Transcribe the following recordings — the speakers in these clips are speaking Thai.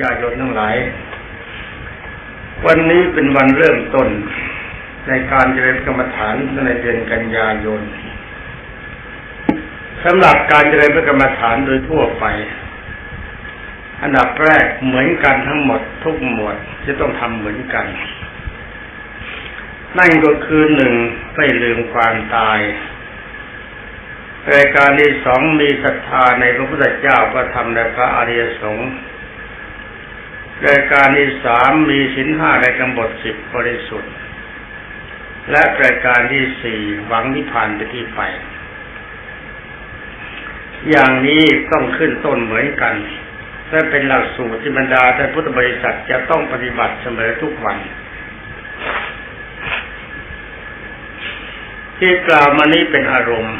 ญาโยมทั้งหลาย วันนี้เป็นวันเริ่มต้น ในการเจริญกรรมฐานในเดือนกันยายนสำหรับการเจริญพระกรรมฐานโดยทั่วไป อันดับแรกเหมือนกันทั้งหมดทุกหมวดจะต้องทำเหมือนกัน นั่นก็คือหนึ่งไม่ลืมความตายรายการที่สองมีศรัทธาในพระพุทธเจ้าพระธรรมและพระอริยสงฆ์ รายการที่สามมีสินห้าในกำบทสิบบริสุทธิ์ และรายการที่สี่หวังนิพพานไปที่ไป อย่างนี้ต้องขึ้นต้นเหมือนกันและเป็นหลักสูตรที่บรรดาแต่พุทธบริษัทจะต้องปฏิบัติเสมอทุกวัน ที่กล่าวมานี้เป็นอารมณ์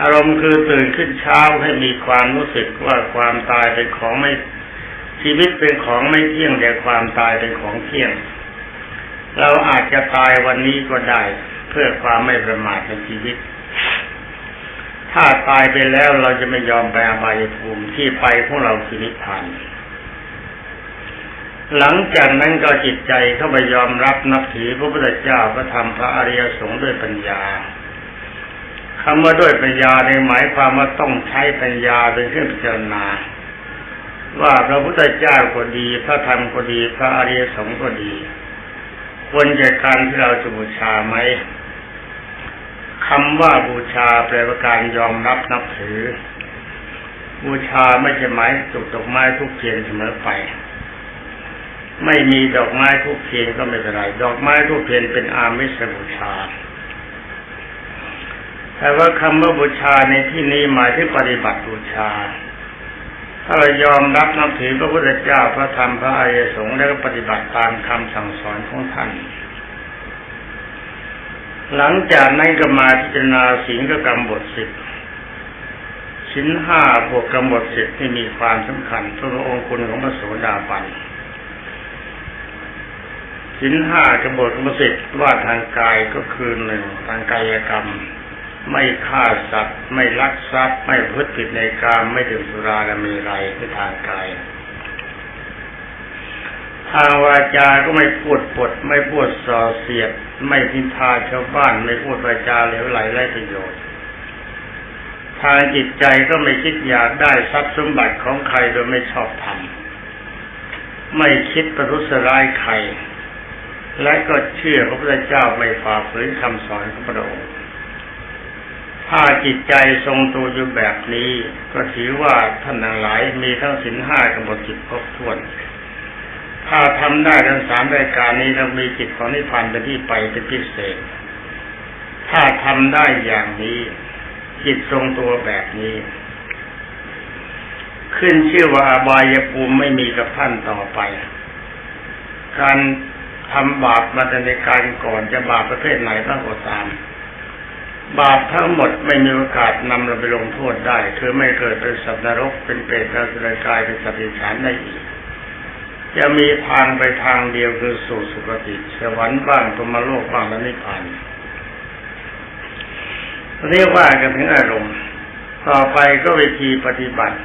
อารมณ์คือตื่นขึ้นเช้าให้มีความรู้สึกว่าความตายเป็นของไม่ ชีวิตเป็นของไม่เที่ยงแต่ความตายเป็นของเที่ยง เราอาจจะตายวันนี้ก็ได้ เพื่อความไม่ประมาทในชีวิต ถ้าตายไปแล้วเราจะไม่ยอมไปอบายภูมิที่ไปพวกเราคือนิพพานหลังจากนั้นก็จิตใจเข้าไปยอมรับนับถือพระพุทธเจ้าพระธรรมพระอริยสงฆ์ด้วยปัญญาคำว่าด้วยปัญญาในหมายความว่าต้องใช้ปัญญาเป็นเครื่องพิจารณา ว่าพระพุทธเจ้าก็ดี พระธรรมก็ดี พระอริยสงฆ์ก็ดี ควรจะการที่เราจะบูชาไหมคำว่าบูชาแปลว่าการยอมรับนับถือ บูชาไม่ใช่หมายจุกดอกไม้ทุกเทียนเสมอไป ไม่มีดอกไม้ทุกเทียนก็ไม่เป็นไรดอกไม้ทุกเทียนเป็นอามิสบูชาแต่ว่าคำว่าบูชาในที่นี้หมายถึงปฏิบัติบูชา ถ้าเรายอมรับนับถือพระพุทธเจ้าพระธรรมพระอริยสงฆ์แล้วก็ปฏิบัติตามคำสั่งสอนของท่าน หลังจากนั้นก็มาพิจารณาสิงกกรรมบทสิบสินห้าบวกกรรมบทสิบที่มีความสำคัญพระองค์คุณของพระโสดาบันสินห้ากำหนดกรรมสิทธิ์ว่าทางกายก็คือหนึ่งทางกายกรรม ไม่ฆ่าสัตว์ ไม่ลักทรัพย์ ไม่พฤติผิดในกามไม่ดื่มสุราและมีไรในทางกายทางวาจาก็ไม่พูดปด ไม่พูดส่อเสียด ไม่พินทาชาวบ้าน ไม่พูดวาจาเหลวไหลไร้ประโยชน์ ทางจิตใจก็ไม่คิดอยากได้ทรัพย์สมบัติของใครโดยไม่ชอบธรรมไม่คิดประทุษร้ายใคร และก็เชื่อพระพุทธเจ้าไม่ฝ่าฝืนคำสอนของพระองค์ ถ้าจิตใจทรงตัวอยู่แบบนี้ ก็ถือว่าท่านทั้งหลายมีทั้งสินห้ากับหมดจิตครบถ้วน ถ้าทำได้ทั้งสามรายการนี้เรามีจิตของนิพพานเป็นที่ไปเป็นพิเศษ ถ้าทำได้อย่างนี้ จิตทรงตัวแบบนี้ ขึ้นชื่อว่าอบายภูมิไม่มีกับท่านต่อไป การทำบาปมาในการก่อนจะบาปประเภทไหนบ้างก็ตาม บาปทั้งหมดไม่มีโอกาสนำเราไปลงโทษได้ คือไม่เกิดเป็นสัตว์นรกเป็นเปรตเป็นสุรกายเป็นสัตว์ดิฉานได้อีกจะมีทางไปทางเดียวคือสู่สุคติสวรรค์บ้างพรมโลกบ้างและนิพพานเรียกว่ากันถึงอารมณ์ ต่อไปก็วิธีปฏิบัติ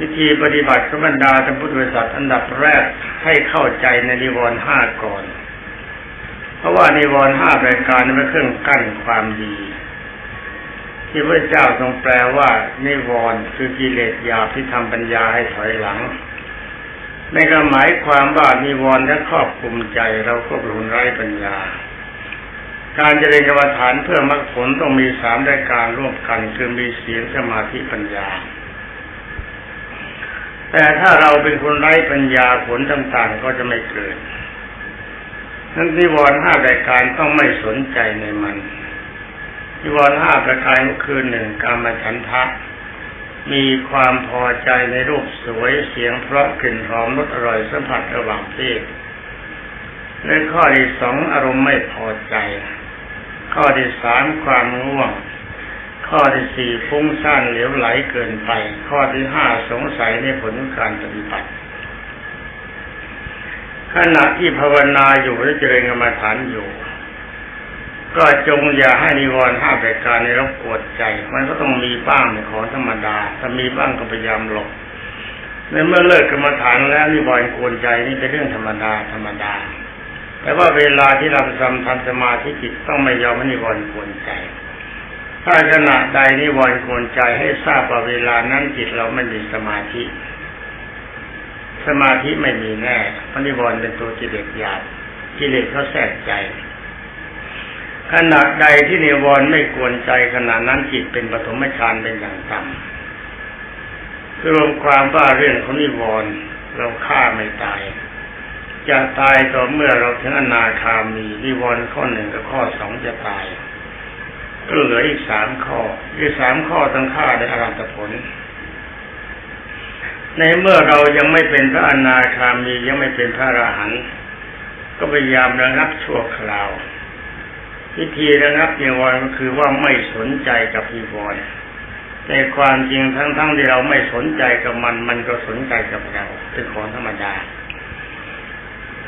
วิธีปฏิบัติขบรรดาท่านพุทธบริษัทอันดับแรกให้เข้าใจในนิวรณ์ห้าก่อน เพราะว่านิวรณ์ห้ารายการนี้เป็นเครื่องกั้นความดี ที่พระเจ้าทรงแปลว่านิวรณ์คือกิเลสยาที่ทำปัญญาให้ถอยหลังในก็หมายความว่านิวรณ์ถ้าครอบคุมใจเราก็ปรุนไร้ปัญญา การเจริญกรรมฐานเพื่อมรรคผลต้องมีสามรายการร่วมกันคือมีศีลสมาธิปัญญา แต่ถ้าเราเป็นคนไร้ปัญญาผลต่างๆก็จะไม่เกิด นั้นนิวรณ์ห้ารายการต้องไม่สนใจในมัน นิวรณ์ห้าประการก็คือหนึ่งการมาฉันทะ มีความพอใจในรูปสวยเสียงเพราะกลิ่นหอมรสอร่อยสัมผัสระหว่างเพศในข้อที่สองอารมณ์ไม่พอใจ ข้อที่สามความง่วง ข้อที่สี่ฟุ้งซ่านเหลวไหลเกินไป ข้อที่ห้าสงสัยในผลการปฏิบัติ ขณะที่ภาวนาอยู่หรือเจริญกรรมฐานอยู่ ก็จงอย่าให้นิวรณ์ห้าประการในรบกวนใจ มันก็ต้องมีบ้างในของธรรมดา ถ้ามีบ้างก็พยายามหลบในเมื่อเลิกกรรมฐานแล้วนิวรณ์กวนใจนี่เป็นเรื่องธรรมดาธรรมดา แต่ว่าเวลาที่เราทำทำสมาธิจิตต้องไม่ยอมให้นิวรณ์กวนใจ ถ้าขณะใดนิวรณ์กวนใจให้ทราบว่าเวลานั้นจิตเราไม่มีสมาธิ สมาธิไม่มีแน่เพราะนิวรณ์เป็นตัวกิเลสหยาบกิเลสเขาแทรกใจ ขณะใดที่นิวรณ์ไม่กวนใจขณะนั้นจิตเป็นปฐมฌานเป็นอย่างต่ำรวมความว่าเรื่องของนิวรณ์เราฆ่าไม่ตาย จะตายต่อเมื่อเราถึงอนาคามีนิวรณ์ข้อหนึ่งกับข้อสองจะตายก็เหลืออีกสามข้ออีกสามข้อต้องฆ่าในอรันตผล ในเมื่อเรายังไม่เป็นพระอนาคามียังไม่เป็นพระอรหันต์ก็พยายามระงับชั่วคราววิธีระงับนิวรณ์ก็คือว่าไม่สนใจกับนิวรณ์ในความจริงทั้งๆทที่เราไม่สนใจกับมัน มันก็สนใจกับเราเป็นของธรรมดา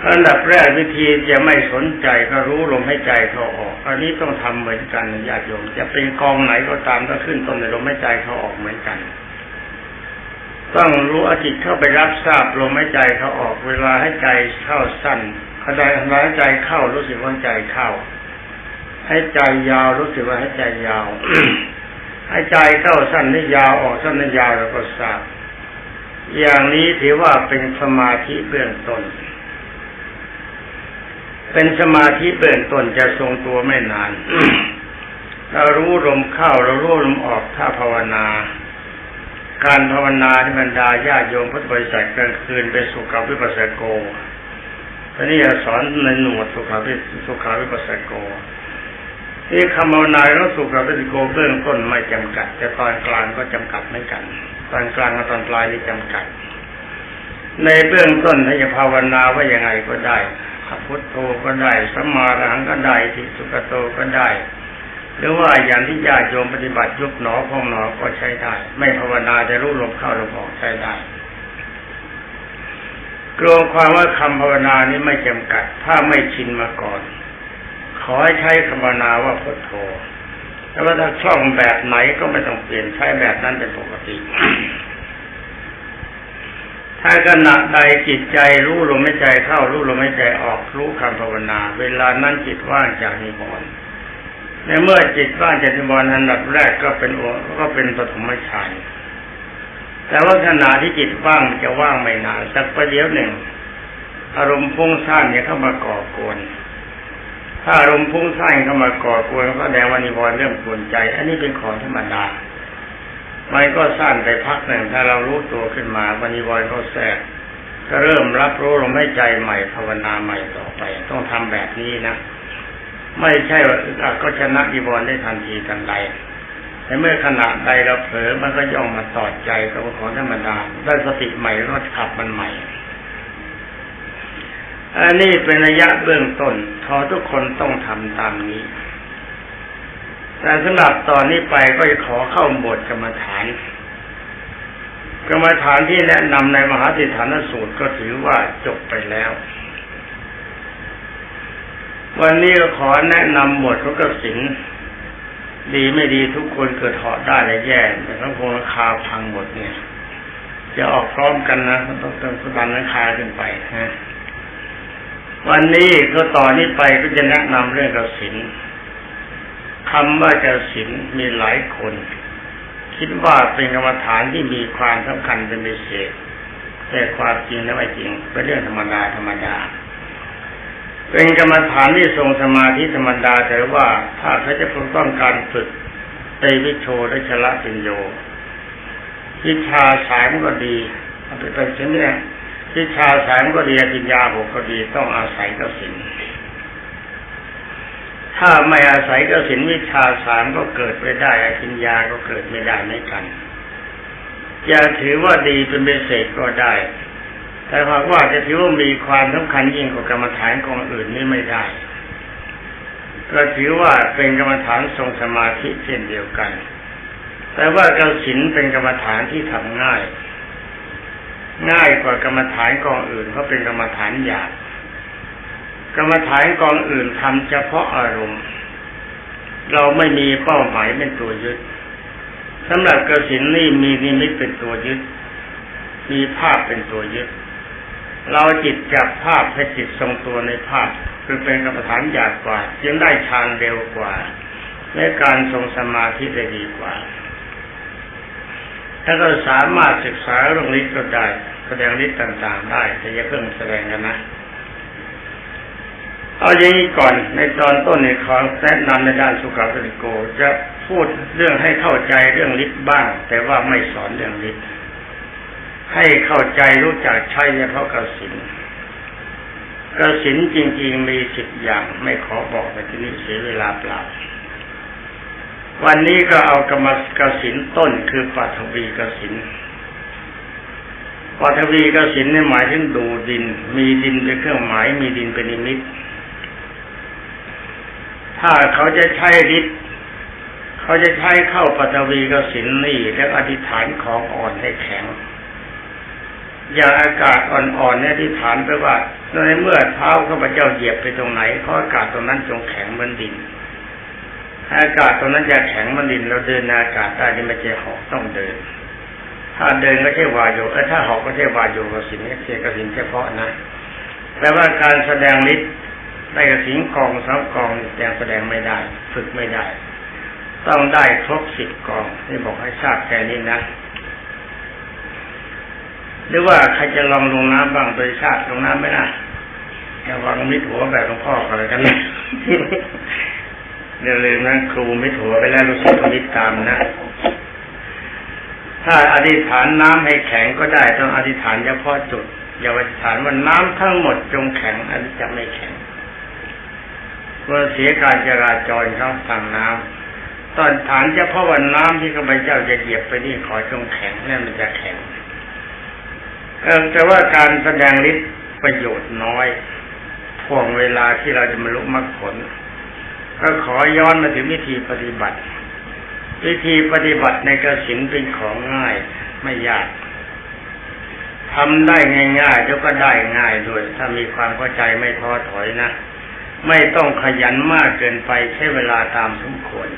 อันดับแรกวิธีจะไม่สนใจก็รู้ลมให้ใจเขาออก อันนี้ต้องทำเหมือนกันญาติโยมจะเป็นกองไหนก็ตามต้องขึ้นต้นในลมให้ใจเขาออกเหมือนกัน ต้องรู้อจิตเข้าไปรับทราบลมหายใจเขาออกเวลาให้ใจเข้าสั้นขาใจหายใจเข้ารู้สึกว่าใจเข้า ให้ใจยาวรู้สึกว่าให้ใจยาวให้ใจเข้าสั้นนี่ยาวออกสั้นนี่ยาวเราก็ทราบอย่างนี้ถือว่าเป็นสมาธิเบื้องต้น เป็นสมาธิเบื้องต้นจะทรงตัวไม่นานเรารู้ลมเข้าเรารู้ลมออกถ้าภาวนา การภาวนาที่บรรดาญาโยมพุทธบริษัทกลางคืนไปสุขวิปัสสโกทีนี้จะสอนในหนวดสุขาวิสุขาวิปัสสโกนี่คำภาวนาของสุขาวิปัสสโกเบื้องต้นไม่จำกัด แต่ตอนกลางก็จำกัดไม่กัน ตอนกลางกับตอนปลายนี่จำกัด ในเบื้องต้นถ้าจะภาวนาว่ายังไงก็ได้พุทโธก็ได้สัมมารังก็ได้ทิสุกโตก็ได้ หรือว่าอย่างที่ญาติโยมปฏิบัติยุบหนอพองหนอก็ใช้ได้ ไม่ภาวนาจะรู้ลมเข้าลมออกใช้ได้กลัวความว่าคำภาวนานี้ไม่จำกัด ถ้าไม่ชินมาก่อน ขอให้ใช้คำภาวนาว่าพุทโธแต่ว่าถ้าคล่องแบบไหนก็ไม่ต้องเปลี่ยนใช้แบบนั้นเป็นปกติ ถ้าขณะใดจิตใจรู้ลมหายใจเข้ารู้ลมหายใจออกรู้คำภาวนา เวลานั้นจิตว่างจากนิวรณ์ ในเมื่อจิตว่างจากนิวรณ์อันดับแรกก็เป็นโอก็เป็นปฐมฌานแต่ว่าขณะที่จิตว่างจะว่างไม่นานสักประเดี๋ยวหนึ่ง อารมณ์พุ่งซ่านเนี่ยเข้ามาก่อกวนถ้าอารมณ์พุ่งซ่านเข้ามาก่อกวนก็แสดงว่านิวรณ์เริ่มกวนใจ อันนี้เป็นของธรรมดามันก็สั้นไปพักหนึ่งถ้าเรารู้ตัวขึ้นมาวันนิวรณ์ก็แทรกก็เริ่มรับรู้ลมหายใจใหม่ภาวนาใหม่ต่อไป ต้องทำแบบนี้นะ ไม่ใช่ว่าก็ชนะนิวรณ์ได้ทันทีทันใดแต่เมื่อขณะใดเราเผลอมันก็ย่องมาตอดใจกับของธรรมดาได้สติใหม่ก็ขับมันใหม่อันนี้เป็นระยะเบื้องต้นทอทุกคนต้องทำตามนี้ แต่สำหรับตอนนี้ไปก็จะขอเข้าบทกรรมฐาน กรรมฐานที่แนะนำในมหาติฐานสูตรก็ถือว่าจบไปแล้ว วันนี้ก็ขอแนะนำบทของกสินดีไม่ดีทุกคนเกิดถอดได้และแย่แต่ทั้งคงราคาพังหมดเนี่ย จะออกพร้อมกันนะต้องเต้องสบันราคาขึ้นไปฮะวันนี้ก็ต่อนนี้ไปก็จะแนะนำเรื่องกสินคำว่ากสินมีหลายคน คิดว่าเป็นกรรมฐานที่มีความสำคัญเป็นพิเศษแต่ความจริงแล้วไม่จริงเป็นเรื่องธรรมดาธรรมดา เป็นกรรมฐานที่ทรงสมาธิธรรมดาแต่ว่าถ้าเขาจะต้องการฝึกเตวิโชและชละปิญโยวิชาสายมันก็ดีเอาไปเป็นเช่นนี้วิชาสายมันก็ดีปิญญาหกก็ดีต้องอาศัยกสินถ้าไม่อาศัยกสินวิชาสามก็เกิดไม่ได้อภิญญาก็เกิดไม่ได้ไม่กันจะถือว่าดีเป็นพิเศษก็ได้ แต่หากว่าจะถือว่ามีความสำคัญยิ่งกว่ากรรมฐานของอื่นนี่ไม่ได้ ก็ถือว่าเป็นกรรมฐานทรงสมาธิเช่นเดียวกัน แต่ว่ากสินเป็นกรรมฐานที่ทำง่าย ง่ายกว่ากรรมฐานกองอื่นเพราะเป็นกรรมฐานหยาบกรรมฐานกองอื่นทำเฉพาะอารมณ์ เราไม่มีเป้าหมายเป็นตัวยึดสำหรับกสินนี่มีนิมิตเป็นตัวยึด มีภาพเป็นตัวยึด เราจิตจับภาพให้จิตทรงตัวในภาพคือเป็นกรรมฐานหยาบกว่าจึงได้ฌานเร็วกว่าและการทรงสมาธิได้ดีกว่า ถ้าเราสามารถศึกษาเรื่องนี้ก็ได้แสดงฤทธิ์ต่างๆ ได้แต่อย่าเพิ่งแสดงกันนะเอาอย่างนี้ก่อนในตอนต้นในขอแนะนำในด้านสุขภาพโก จะพูดเรื่องให้เข้าใจเรื่องฤทธิ์บ้าง แต่ว่าไม่สอนเรื่องฤทธิ์ ให้เข้าใจรู้จักใช้เฉพาะกสินกสินจริง ๆ มีสิบอย่างไม่ขอบอกในที่นี้เสียเวลาเปล่า วันนี้ก็เอากรรมกสินต้นคือปัทวีกสินปัทวีกสินนี่หมายถึงดูดิน มีดินเป็นเครื่องหมาย มีดินเป็นนิมิต ถ้าเขาจะใช้ฤทธิ์เขาจะใช้เข้าปัทวีกสินนี่แล้วอธิษฐานของอ่อนให้แข็ง อย่าอากาศอ่อนๆเนี่ยที่ฐานไปว่าในเมื่อเท้าข้าพเจ้าเหยียบไปตรงไหนข้ออากาศตรงนั้นจงแข็งเหมือนดิน อากาศตรงนั้นจะแข็งเหมือนดิน เราเดินอากาศได้ที่ไม่ใช่หอกต้องเดิน ถ้าเดินก็ใช่วายโยเออถ้าหอกก็ใช่วายโยกสินเสียกสินเฉพาะนะแต่ว่าการแสดงฤทธิ์ได้กสินกองสามกองยังแสดงไม่ได้ ฝึกไม่ได้ ต้องได้ครบสิบกองนี่บอกให้ทราบแค่นี้นะ หรือว่าใครจะลองลงน้ำบ้างโดยชาติลงน้ำไม่ได้อย่วางมิดหัวแบบหลวงพ่ออะไรกันนะอย่าลืมนะครูมิดหัวไปแล้วรู้สึกมิดตามนะ ถ้าอธิษฐานน้ำให้แข็งก็ได้ต้องอธิษฐานเฉพาะจุด อย่าอธิษฐานว่าน้ำทั้งหมดจงแข็งอันจะไม่แข็งเพื่อเสียการจราจรเขาทางน้ำตอนฐานเฉพาะวันน้ำที่ข้าพเจ้าจะเหยียบไปนี่ขอจงแข็งนั่นมันจะแข็ง เออแต่ว่าการแสดงฤทธิ์ประโยชน์น้อยพ่วงเวลาที่เราจะมาลุกมรรคผล ก็ขอย้อนมาถึงวิธีปฏิบัติ วิธีปฏิบัติในกระสินเป็นของง่ายไม่ยากทำได้ง่ายๆแล้วก็ได้ง่ายด้วย ถ้ามีความเข้าใจไม่ท้อถอยนะ ไม่ต้องขยันมากเกินไปใช้เวลาตามสมควร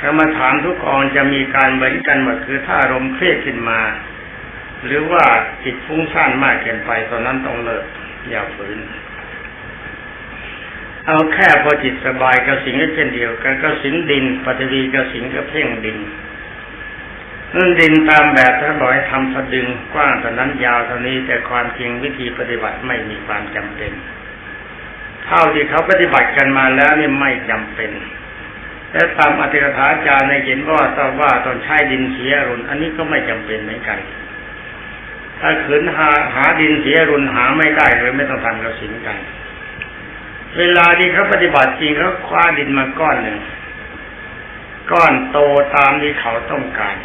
กรรมฐานทุกองจะมีการเหมือนกันหมดคือถ้าอารมณ์เครียดขึ้นมา หรือว่าจิตฟุ้งซ่านมากเกินไปตอนนั้นต้องเลิกอย่าฝืน เอาแค่พอจิตสบายกับสิ่งก็เช่นเดียวกันก็สินดินปฏิวีกับสิ่งก็เพ่งดินนั่นดินตามแบบท่านบอกให้ทำสะดึงกว้างเท่นั้นยาวเท่านี้แต่ความจริงวิธีปฏิบัติไม่มีความจำเป็น เท่าที่เขาปฏิบัติกันมาแล้วนี่ไม่จำเป็นและตามอัติกถานจารย์ในเห็นว่าตอนว่าตอนใช้ดินเสียรุนอันนี้ก็ไม่จำเป็นเหมือนกัน ถ้าขืนหาหาดินเสียรุนหาไม่ได้เลยไม่ต้องทำกระสินกัน เวลาที่เขาปฏิบัติจริงเขาคว้าดินมาก้อนหนึ่งก้อนโตตามที่เขาต้องการ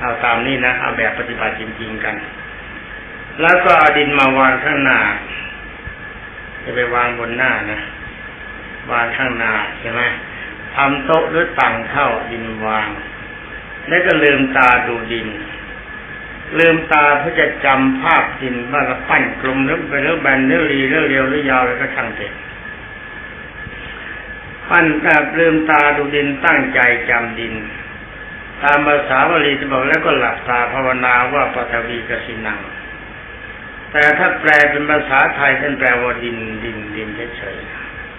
เอาตามนี้นะเอาแบบปฏิบัติจริง ๆกัน แล้วก็เอาดินมาวางข้างหน้าจะไปวางบนหน้านะวางข้างหน้าใช่ไหมทำโต๊ะหรือตังเข้าดินวาง แล้วก็ลืมตาดูดิน ลืมตาเพื่อจะจำภาพดินว่าเราปั้นกลมหรือไปเรื่องแบนหรือรีหรือเรียวหรือยาวแล้วก็ช่างเถอะปั้นแบบลืมตาดูดินตั้งใจจำดิน ตามภาษาบาลีจะบอกแล้วก็หลับตาภาวนาว่าปฐวีกสินัง แต่ถ้าแปลเป็นภาษาไทยท่านแปลว่าดินดินดินเฉย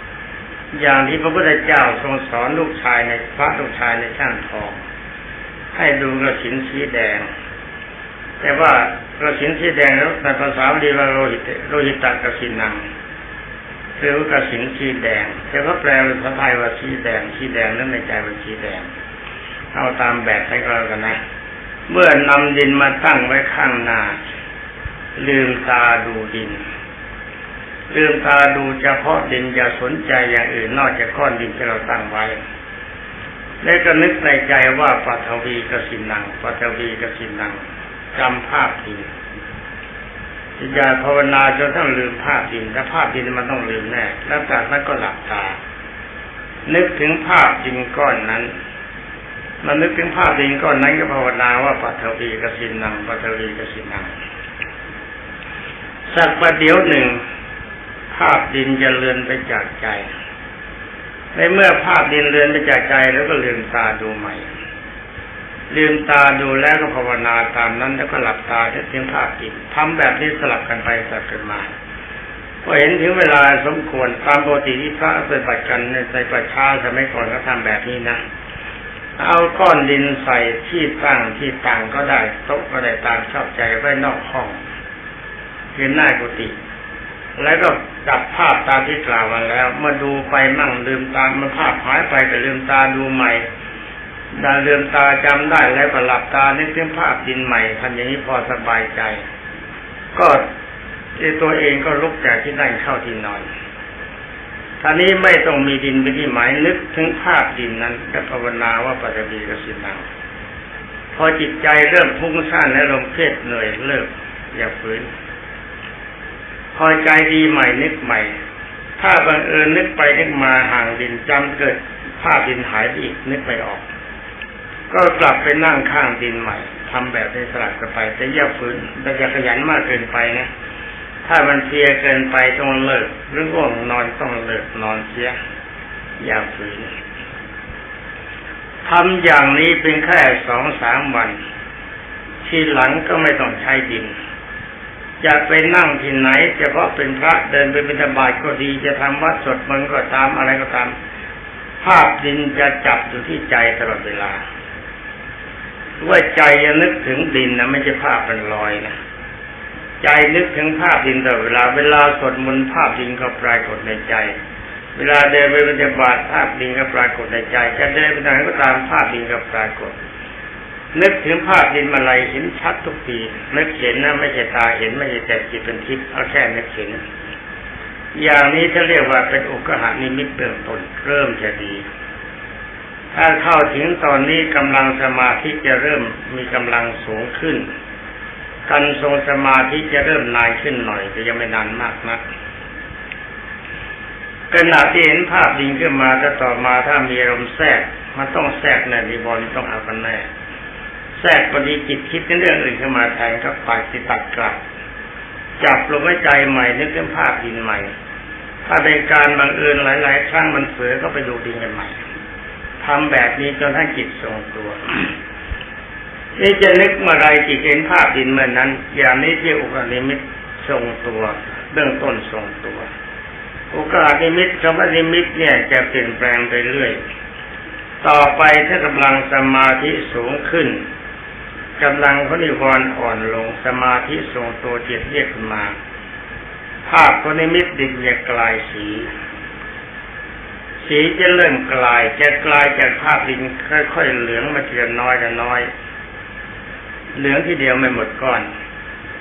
ๆอย่างที่พระพุทธเจ้าทรงสอนลูกชายในพระลูกชายในช่างทอง ให้ดูกระสินสีแดง แต่ว่ากระสินสีแดงแล้วในภาษาบาลีว่าโลหิตโลหิตตกสินังคือว่ากระสินสีแดง แต่ว่าแปลเป็นภาษาไทยว่าสีแดงสีแดงนั่นในใจว่าสีแดง เอาตามแบบให้ก็แล้วกันนะ เมื่อนำดินมาตั้งไว้ข้างหน้า ลืมตาดูดิน ลืมตาดูเฉพาะดินอย่าสนใจอย่างอื่นนอกจากก้อนดินที่เราตั้งไว้ และก็นึกในใจว่าปัทวีกสินังปัทวีกสินัง จำภาพดินอย่าภาวนาจนทั้งลืมภาพดินถ้าภาพดินมันต้องลืมแน่แล้วจากนั้นก็หลับตา นึกถึงภาพดินก้อนนั้น มันนึกถึงภาพดินก้อนนั้นก็ภาวนาว่าปัทวีกสินังปัทวีกสินังสักประเดี๋ยวหนึ่ง ภาพดินจะเลือนไปจากใจในเมื่อภาพดินเลือนไปจากใจแล้วก็ลืมตาดูใหม่ ลืมตาดูแล้วก็ภาวนาตามนั้น แล้วก็หลับตาจะเพียงภาพจิตทำแบบนี้สลับกันไปสลับกันมาพอเห็นถึงเวลาสมควรตามปกติที่พระปฏิบัติกันในประชาสมัยก่อนก็ทำแบบนี้นะ เอาก้อนดินใส่ที่ตั้งที่ต่างก็ได้โต๊ะก็ได้ตามชอบใจไว้นอกห้องเห็นหน้ากุฏิแล้วก็จับภาพตามที่กล่าวมาแล้วมื่อดูไปมั่งลืมตามันภาพหายไปแต่ลืมตาดูใหม่ ดาลืมตาจำได้แล้วก็หลับตานึกถึงภาพดินใหม่ทำอย่างนี้พอสบายใจ ก็ตัวเองก็ลุกจากที่นั่งเข้าที่นอนท่านี้ไม่ต้องมีดินเป็นที่หมายนึกถึงภาพดินนั้นและภาวนาว่าปัจจุบันกสินังพอจิตใจเริ่มพุ่งซ่านและลมเครียดเหนื่อยเลิกอย่าฝืนพอใจดีใหม่นึกใหม่ ถ้าบังเอิญนึกไปนึกมาห่างดินจำเกิดภาพดินหายไปอีกนึกไปออก ก็กลับไปนั่งข้างดินใหม่ทำแบบในสลับกันไป แต่อย่าฝืนแต่อย่าขยันมากเกินไปนะ ถ้ามันเพียเกินไปต้องเลิก หรือง่วงนอนต้องเลิกนอนเสีย อย่าฝืนทำอย่างนี้เป็นแค่สองสามวัน ทีหลังก็ไม่ต้องใช้ดินจะไปนั่งที่ไหนเฉพาะเป็นพระเดินไปเป็นบาตก็ดีจะทำวัดสดมันก็ตามอะไรก็ตาม ภาพดินจะจับอยู่ที่ใจตลอดเวลา ว่าใจจะนึกถึงดินนะไม่ใช่ภาพเป็นลอยนะใจนึกถึงภาพดินตลอดเวลาเวลาสดมนภาพดินก็ปรากฏในใจ เวลาเดินไปปฏิบัติภาพดินก็ปรากฏในใจจะเดินไปไหนก็ตามภาพดินก็ปรากฏ นึกถึงภาพดินมาลัยเห็นชัดทุกทีนึกเห็นนะไม่ใช่ตาเห็นไม่ใช่แต่จิตเป็นทิพย์เอาแค่นึกเห็นอย่างนี้ถ้าเรียกว่าเป็นอุกหานิมิตเบื้องต้นเริ่มจะดี ถ้าเข้าถึงตอนนี้กำลังสมาธิจะเริ่มมีกำลังสูงขึ้น การทรงสมาธิจะเริ่มนานขึ้นหน่อยแต่ยังไม่นานมากนักขณะที่เห็นภาพดินขึ้นมาถ้าต่อมาถ้ามีอารมณ์แทรกมันต้องแทรกในนิบอลต้องเอากันแน่แทรกพอดีจิตคิดในเรื่องอื่นขึ้นมาแทนก็ปล่อยสิตัดกลับ จับลมหายใจใหม่นึกถึงภาพดินใหม่ ถ้าเป็นการบังเอิญหลาย ๆ ครั้งมันเสือก็ไปดูดินกันใหม่ ทำแบบนี้จนให้จิตทรงตัวนี่จะนึกเมื่อไรจิตเห็นภาพดินเมื่อนนั้น อย่างนี้ที่อุกานิมิตทรงตัว เบื้องต้นทรงตัว โอกาสนิมิตคำว่านิมิตเนี่ยจะเปลี่ยนแปลงไปเรื่อย ต่อไปถ้ากำลังสมาธิสูงขึ้นกำลังเขานิวรณ์อ่อนลงสมาธิทรงตัวจิตเรียกขึ้นมา ภาพพนิมิตดินจะกลายสี สีจะเริ่มกลายจะกลายจากภาพดินค่อยๆเหลืองมาเทียนน้อยจะน้อย เหลืองทีเดียวไม่หมดก้อน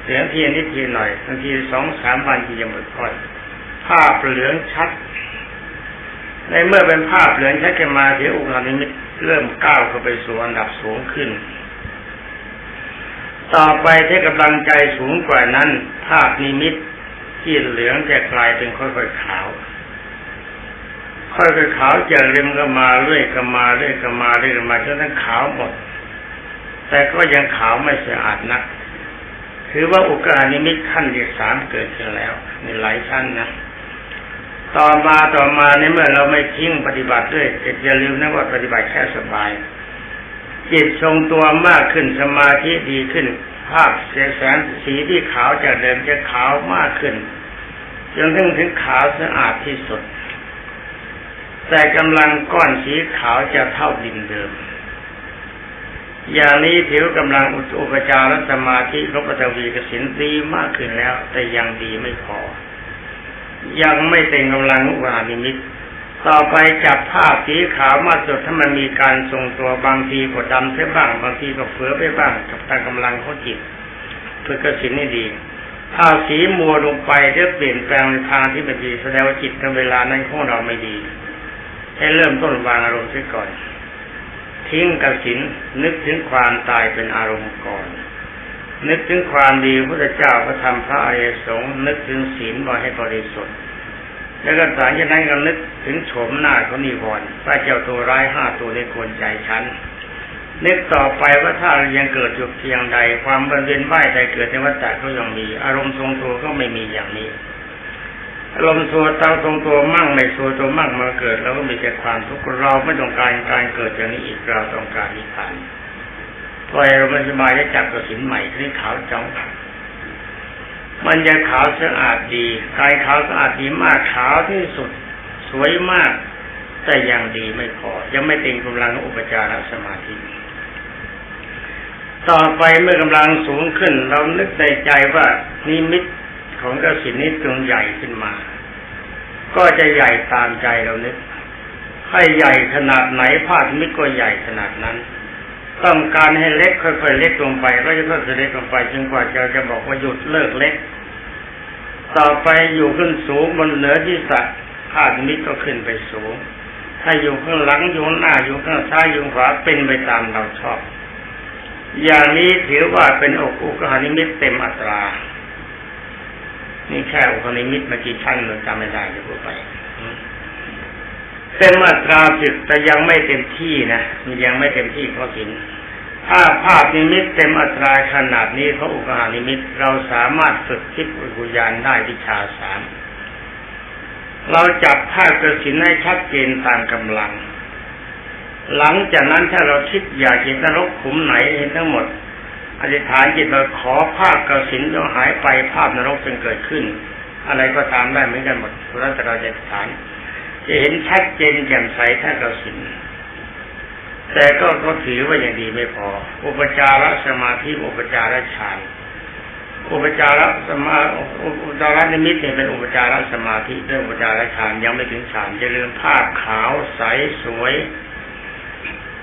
เหลืองทีนิดทีหน่อยบางทีสองสามวันทีจะหมดก้อน ภาพเหลืองชัด ในเมื่อเป็นภาพเหลืองชัดจะมาเดี๋ยอุกานิมิตเริ่มก้าวเข้าไปสู่อันดับสูงขึ้น ต่อไปถ้ากำลังใจสูงกว่านั้น ภาพนิมิตที่เหลืองจะกลายเป็นค่อยๆขาว ค่อยๆขาวจะเริมก็มาเรื่อยก็มาเรื่อยก็มาเรื่อยก็มาจนทั้งขาวหมด แต่ก็ยังขาวไม่สะอาดนักคือว่าอุกานิมิตขั้นที่สามเกิดขึ้นแล้วในหลายชั้นนะต่อมาต่อมาในเมื่อเราไม่ทิ้งปฏิบัติด้วยอย่าลืมนะว่าปฏิบัติแค่สบายจิตทรงตัวมากขึ้นสมาธิดีขึ้น ภาพเสียแสงสีที่ขาวจากเดิมจะขาวมากขึ้นจนถึงถึงขาวสะอาดที่สุด แต่กำลังก้อนสีขาวจะเท่าดินเดิม อย่างนี้ถือกำลังอุปจารสมาธิรบปตวีกสินดีมากขึ้นแล้ว แต่ยังดีไม่พอ ยังไม่เต็มกำลังอุปาณิมิตต่อไปจับภาสีขาวมาสุดถ้ามันมีการทรงตัวบางทีก็ดำเสียบ้างบางทีก็เฟือไปบ้างกับตามกำลังขอจิตเพื่อกสินนี่ดีถ้าสีมัวลงไปเรื่อเปลี่ยนแปลงในทางที่ไม่ดีแสดงว่าจิตในเวลานั้นของเราไม่ดี ให้เริ่มต้นวางอารมณ์เสียก่อน ทิ้งกระสินนึกถึงความตายเป็นอารมณ์ก่อน นึกถึงความดีพระเจ้าพระธรรมพระอริยสงฆ์นึกถึงศีลว่าให้บริสุทธิ์แล้วก็สารจะนั้นก็นึกถึงโฉมหน้าเขานิวรณ์พระเจ้าตัวร้ายห้าตัวในควรใจฉันนึกต่อไปว่าถ้าเรียังเกิดอยู่เพียงใด ความบันเวียนว่ายใดเกิดในวัฏฏะก็ยังมี อารมณ์ทรงตัวก็ไม่มีอย่างนี้ อารมตัวเตาทรงตัวมั่งไม่ตัวตัวมั่งมาเกิด แล้วก็มีแต่ความทุกข์เราไม่ต้องการการเกิดอย่างนี้อีกเราต้องการนิพพานปล่อยเราไม่สบายจะจับกระสินใหม่ทีนี้ขาวจ้องมันจะขาวสะอาดดีกายขาวสะอาดดีมากขาวที่สุด สวยมาก แต่ยังดีไม่พอ ยังไม่เต็มกำลังอุปจารสมาธิต่อไปเมื่อกำลังสูงขึ้น เรานึกในใจว่านิมิต ของกระสินนี้จงใหญ่ขึ้นมา ก็จะใหญ่ตามใจเรานึกให้ใหญ่ขนาดไหนภาพนิมิตรก็ใหญ่ขนาดนั้น ต้องการให้เล็กค่อยๆเล็กลงไป ก็จะค่อยๆเล็กลงไปจนกว่าจะจะบอกว่าหยุดเลิกเล็ก ต่อไปอยู่ขึ้นสูงบนเหนือที่สัตว์ภาพนิมิตรก็ขึ้นไปสูง ถ้าอยู่ข้างหลังอยู่หน้าอยู่ข้างซ้ายอยู่ข้างขวาเป็นไปตามเราชอบ อย่างนี้ถือว่าเป็นอกอุกหานิมิตเต็มอัตรา นี่แค่อุกหานิมิตมื่อกี้ท่านเราจำไม่ได้จะพูดไปเต็มอัตราสิบแต่ยังไม่เต็มที่นะมันยังไม่เต็มที่เขาสินถ้าภาพนิมิตเต็มอัตราขนาดนี้เขาอุกหานิมิตเราสามารถฝึกคิดวิญญาณได้วิชาสามเราจับภาพกระสินให้ชัดเจนตามกำลัง หลังจากนั้นถ้าเราคิดอยากเห็นนรกขุมไหนเห็นทั้งหมด อธิษฐานจิตเราขอภาพกระสินจงหายไปภาพนรกจึงเกิดขึ้น อะไรก็ตามได้เหมือนกันหมดแล้วแต่เราจะอธิษฐาน จะเห็นชัดเจนแจ่มใสถ้ากระสินแต่ก็ก็ถือว่าอย่างดีไม่พอ อุปจารสมาธิอุปจารฌานอุปจารสมาอุปจารนิมิตเนี่ยเป็นอุปจารสมาธิเรื่องอุปจารฌานยังไม่ถึงฌานจะเรื่องภาพขาวใสสวย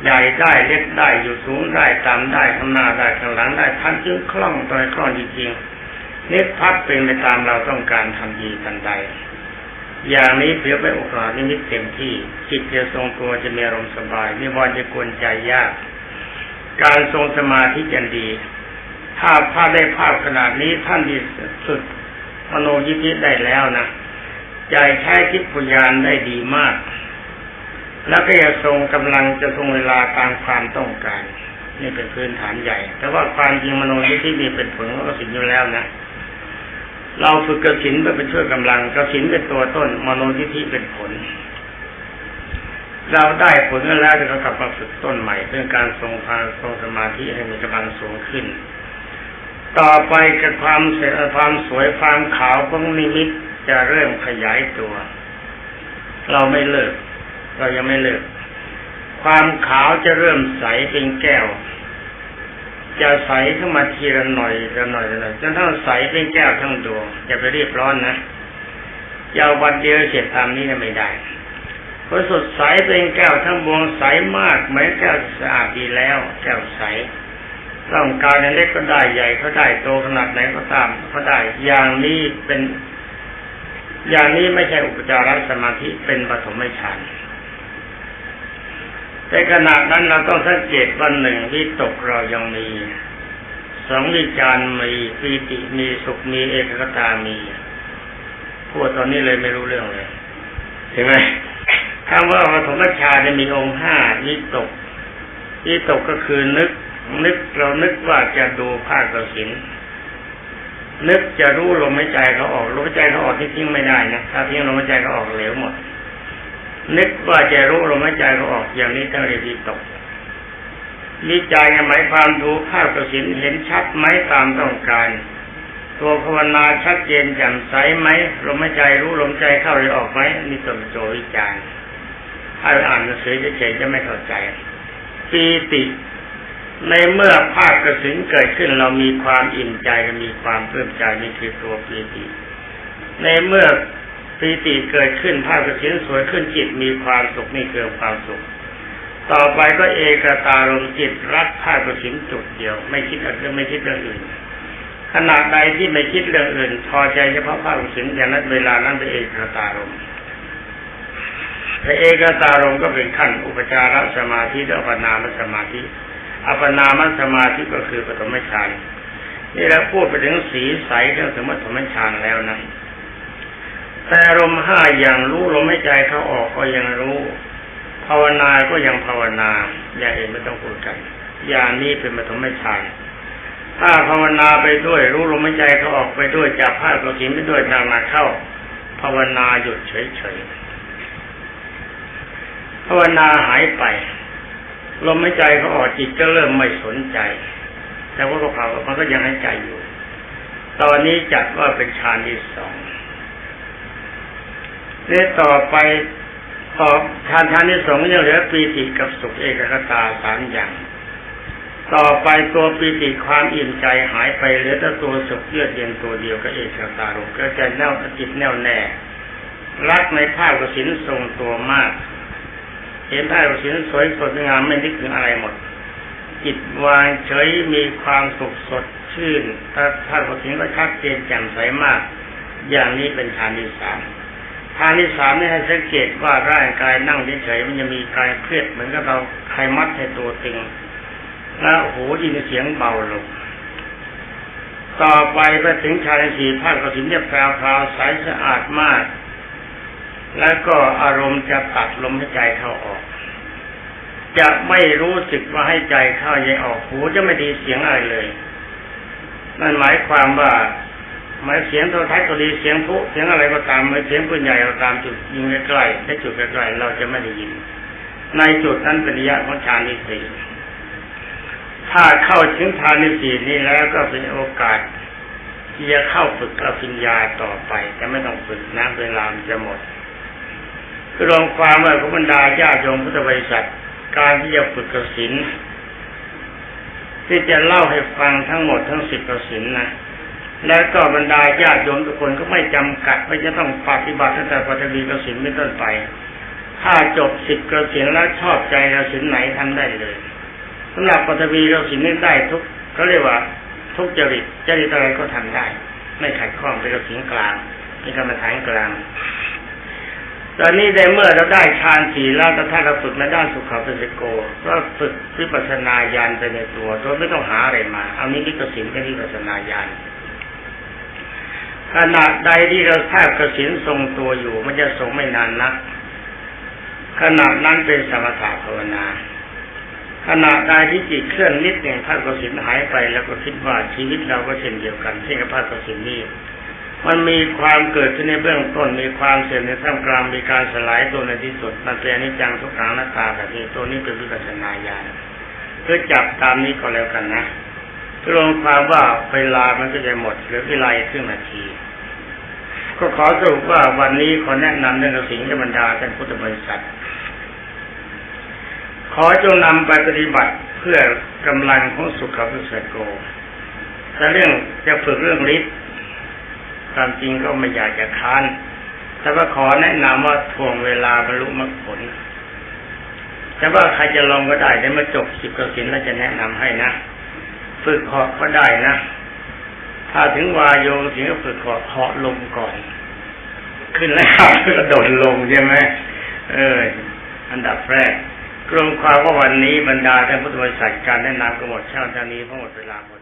ใหญ่ได้เล็กได้อยู่สูงได้ต่ำได้ข้างหน้าได้ข้างหลังได้ท่านจึงคล่องตัวคล่องจริงๆนิพพัดเป็นไปตามเราต้องการทำดีทันใด อย่างนี้เพียบไปโอกาสนิมิตเต็มที่จิตจะทรงตัวจะมีอารมณ์สบายไม่ว่าจะกวนใจยาก การทรงสมาธิจะดี ถ้าภาพได้ภาพขนาดนี้ท่านที่สุดมโนยิธิได้แล้วนะใจใช้คิดปุญญาณได้ดีมาก แล้วก็จะทรงกำลังจะทรงเวลาตามความต้องการนี่เป็นพื้นฐานใหญ่ แต่ว่าความจริงมโนยิธิมีเป็นผลของกสินอยู่แล้วนะ เราฝึกกสินเพื่อเป็นช่วยกำลังกสินเป็นตัวต้นมโนยิธิเป็นผล เราได้ผลแล้วเราก็กลับมาฝึกต้นใหม่เรื่องการทรงพานทรงสมาธิให้มีกำลังสูงขึ้น ต่อไปกับความเสความสวยความขาวของนิมิตจะเริ่มขยายตัว เราไม่เลิก เรายังไม่เลิก ความขาวจะเริ่มใสเป็นแก้ว จะใสขึ้นมาทีละหน่อยละหน่อยละหน่อยจนทั้งใสเป็นแก้วทั้งดวงอย่าไปรีบร้อนนะอยาววันเดียวเสร็จตามนี้ไม่ได้พอสดใสเป็นแก้วทั้งบวงใสมากเหมือนแก้วสะอาดดีแล้ว แก้วใสร่างกายเล็กก็ได้ใหญ่ก็ได้โตขนาดไหนก็ตามก็ได้ อย่างนี้เป็น อย่างนี้ไม่ใช่อุปจารสมาธิเป็นปฐมฌาน แต่ขณะนั้นเราต้องสังเกตวันหนึ่งวิตกเรายังมีสองวิจารมีปีติมีสุขมีเอกคตามีพูดตอนนี้เลยไม่รู้เรื่องเลยเห็นไหมคำว่าปฐมฌานจะมีองค์ห้าวิตกวิตกก็คือนึก นึกเรานึกว่าจะดูภาคกสินนึกจะรู้ลมหายใจเขาออกลมหายใจเขาออกที่ทิ้งไม่ได้นะถ้าทิ้งลมหายใจเขาออกเหลวหมด นึกว่าจะรู้ลมหายใจเขาออกอย่างนี้ต้องเรียกวิตกวิจัยหมายความดูภาพกระสินเห็นชัดไหมตามต้องการ ตัวภาวนาชัดเจนแจ่มใสไหมลมหายใจรู้ลมใจเข้าหรือออกไหมนี่ตัวโจวิจารณ์ถ้าอ่านหนังสือเฉยๆจะไม่เข้าใจปีติในเมื่อภาพกระสินเกิดขึ้นเรามีความอิ่มใจและมีความเพิ่มใจนี่คือตัวปีติในเมื่อ ปีติเกิดขึ้นภาพกระสินสวยขึ้นจิตมีความสุขนี่คือความสุข ต่อไปก็เอกตารมจิตรักภาพกระสินจุดเดียว ไม่คิดอะไรไม่คิดเรื่องอื่นขณะใดที่ไม่คิดเรื่องอื่น พอใจเฉพาะภาพกระสินอย่างนั้นเวลานั้นเป็นเอกตารมแต่เอกตารมก็เป็นขั้นอุปจารสมาธิและอัปนามสมาธิอัปนามสมาธิก็คือปฐมฌานนี่เราพูดไปถึงสีใสเรื่องถึงปฐมฌานแล้วนะ แต่อารมณ์ห้าอย่างรู้ลมหายใจเขาออกก็ยังรู้ ภาวนาก็ยังภาวนาอย่างอื่นไม่ต้องพูดกันอย่างนี้เป็นปฐมฌานถ้าภาวนาไปด้วย รู้ลมหายใจเขาออกไปด้วยจับผ้ากระสินไปด้วยนางมาเข้า ภาวนาหยุดเฉยๆภาวนาหายไปลมหายใจเขาออกจิตก็เริ่มไม่สนใจ แต่ว่าก็เผามันก็ยังหายใจอยู่ ตอนนี้จัดว่าเป็นฌานที่สอง นี่ต่อไปต่อฌานฌานที่สองยังเหลือปีติกับสุขเอกคตาสามอย่าง ต่อไปตัวปีติความอิ่มใจหายไปเหลือแต่ตัวสุขเยือกเย็นตัวเดียวก็เอกคตารมก็จะแน่วจิตแน่วแน่รักในภาพกสินทรงตัวมาก เห็นภาพกสินสวยสดงามไม่นึกถึงอะไรหมด จิตวางเฉยมีความสุขสดชื่นถ้าภาพกสินก็ชัดเจนแจ่มใสมาก อย่างนี้เป็นฌานที่สาม ฌานที่สามนี่ให้สังเกตว่าร่างกายนั่งเฉยๆมันจะมีกายเครียดเหมือนกับเราใครมัดให้ตัวตึง แล้วหูยินเสียงเบาลงต่อไปไปถึงฌานที่สี่ภาพกสินจะแปลวๆใสสะอาดมาก แล้วก็อารมณ์จะตัดลมหายใจเข้าออก จะไม่รู้สึกว่าให้ใจเข้าใจออกหูจะไม่ไดีเสียงอะไรเลยนั่นหมายความว่า หมายเสียงโทรทัศน์ก็ดีเสียงผู้เสียงอะไรก็ตามหมายเสียงปืนใหญ่ก็ตามจุดยิงใกล้ๆได้จุดใกล้ๆเราจะไม่ได้ยิน ในจุดนั้นเป็นระยะของฌานที่สี่ถ้าเข้าถึงฌานที่สี่นี้แล้วก็เป็นโอกาสที่จะเข้าฝึกอภิญญาต่อไปจะไม่ต้องฝึกนะเวลามันจะหมดคือรวมความว่าของบรรดาญาโยมพุทธบริษัท การที่จะฝึกกสินที่จะเล่าให้ฟังทั้งหมดทั้งสิบกสินนะ แล้วก็บรรดาญาติโยมทุกคนก็ไม่จำกัดว่จะต้องปฏิบัติตั้งแต่ปฐวีกสินเป็นต้นไป ถ้าจบสิบกระสินแล้วชอบใจกระสินไหนทำได้เลยสำหรับปฐวีกสินนี่ได้ทุกเขาเรียกว่า ทุกจริตจริตอะไรก็ทำได้ ไม่ขัดข้องเป็นกสินกลางเป็นกรรมฐานกลาง ตอนนี้ได้เมื่อเราได้ฌานสี่แล้วถ้าเราฝึกในด้านสุขภาพสโก ก็ฝึกวิปัสสนาญาณไปในตัวโดยไม่ต้องหาอะไรมา เอานี้นิกสินเป็นวิปัสสนาญาณ ขนาดใดที่เราแทบกระสินทรงตัวอยู่ มันจะทรงไม่นานนักขนาดนั้นเป็นสมถะภาวนาขณะใดที่จิตเคลื่อนนิดหนึ่งพระกสินหายไป แล้วก็คิดว่าชีวิตเราก็เช่นเดียวกันเช่นกับพระกสินนี้มันมีความเกิดขึ้นในเบื้องต้นมีความเสื่อมในท่ามกลางมีการสลายตัวในที่สุดมันเป็นอนิจจังทุกขังหน้าตาแบบนี้ตัวนี้เป็นวิปัสสนาญาณเพื่อจับตามนี้ก็แล้วกันนะ รวมความว่าเวลามันก็จะหมดเหลือเวลาครึ่งนาที ก็ขอสรุปว่าวันนี้ขอแนะนำเรื่องสิ่งที่บรรดาท่านพุทธบริษัท ขอจงนำไปปฏิบัติเพื่อกำลังของสุขภาพสโกแต่เรื่องจะฝึกเรื่องฤทธิ์ความจริงก็ไม่อยากจะค้านแต่ว่าขอแนะนำว่าทวงเวลาบรรลุมรรคผลแต่ว่าใครจะลองก็ได้ได้มาจบสิบกสินแล้วจะแนะนำให้นะ ฝึกเหาะก็ได้นะ ถ้าถึงวายโยถึงก็ฝึกเหาะเหาะลงก่อน ขึ้นแล้วกระโดดลงใช่ไหมเออ อันดับแรกกรมความว่าวันนี้บรรดาท่านพุทธบริษัทการแนะนำก็หมดเช่าเท่านี้เพราะหมดเวลาหมด